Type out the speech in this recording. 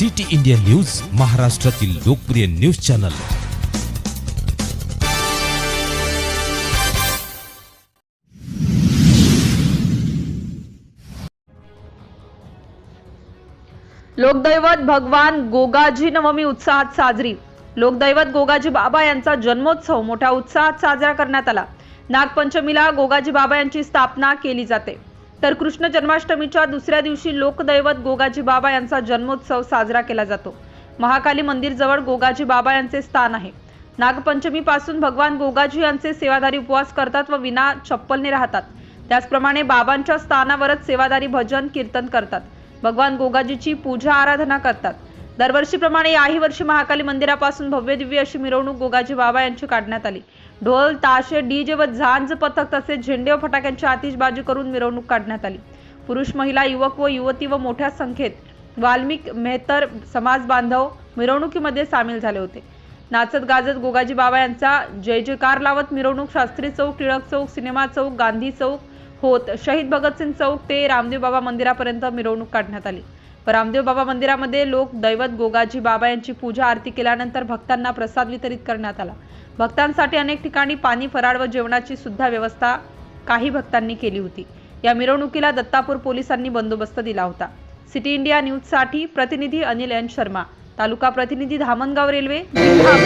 City India news महाराष्ट्रातील लोकप्रिय news channel. लोकदैवत भगवान गोगाजी नवमी उत्साहात साजरी. लोकदैवत गोगाजी बाबा यांचा जन्मोत्सव मोठ्या उत्साहात साजरा करण्यात आला. नागपंचमीला गोगाजी बाबा यांची स्थापना केली जाते. तर कृष्ण जन्माष्टमीच्या दुसऱ्या दिवशी लोकदैवत गोगाजी बाबा यांचा जन्मोत्सव साजरा केला जातो. महाकाली मंदिर जवळ गोगाजी बाबा यांचे स्थान आहे. नागपंचमीपासून भगवान गोगाजी यांचे सेवाधारी उपवास करतात व विना चप्पलने राहतात. त्याचप्रमाणे बाबांच्या स्थानावरच सेवाधारी भजन कीर्तन करतात. भगवान गोगाजीची पूजा आराधना करतात. दरवर्षीप्रमाणे याही वर्षी महाकाली मंदिरापासून भव्य दिव्य अशी मिरवणूक गोगाजी बाबा यांची काढण्यात आली. ढोल ताशे डीजे व झांज पथक तसेच झेंडे व फटाक्यांची आतिषबाजी करून मिरवणूक काढण्यात आली. पुरुष महिला युवक व युवती व मोठ्या संख्येत वाल्मिक मेहतर समाज बांधव मिरवणुकीमध्ये सामील झाले होते. नाचत गाजत गोगाजी बाबा यांचा जय जयकार लावत मिरवणूक शास्त्री चौक टिळक चौक सिनेमा चौक गांधी चौक होत शहीद भगतसिंग चौक ते रामदेव बाबा मंदिरापर्यंत मिरवणूक काढण्यात आली. रामदेव बाबा मंदिरामध्ये लोक दैवत गोगाजी बाबा यांची पूजा आरती केल्यानंतर भक्तांना प्रसाद वितरित करण्यात आला. भक्तांसाठी अनेक ठिकाणी पाणी फराळ व जेवणाची सुद्धा व्यवस्था काही भक्तांनी केली होती. या मिरवणुकीला दत्तापूर पोलिसांनी बंदोबस्त दिला होता. सिटी इंडिया न्यूजसाठी प्रतिनिधी अनिल एन शर्मा. तालुका प्रतिनिधी धामणगाव रेल्वे जिल्हा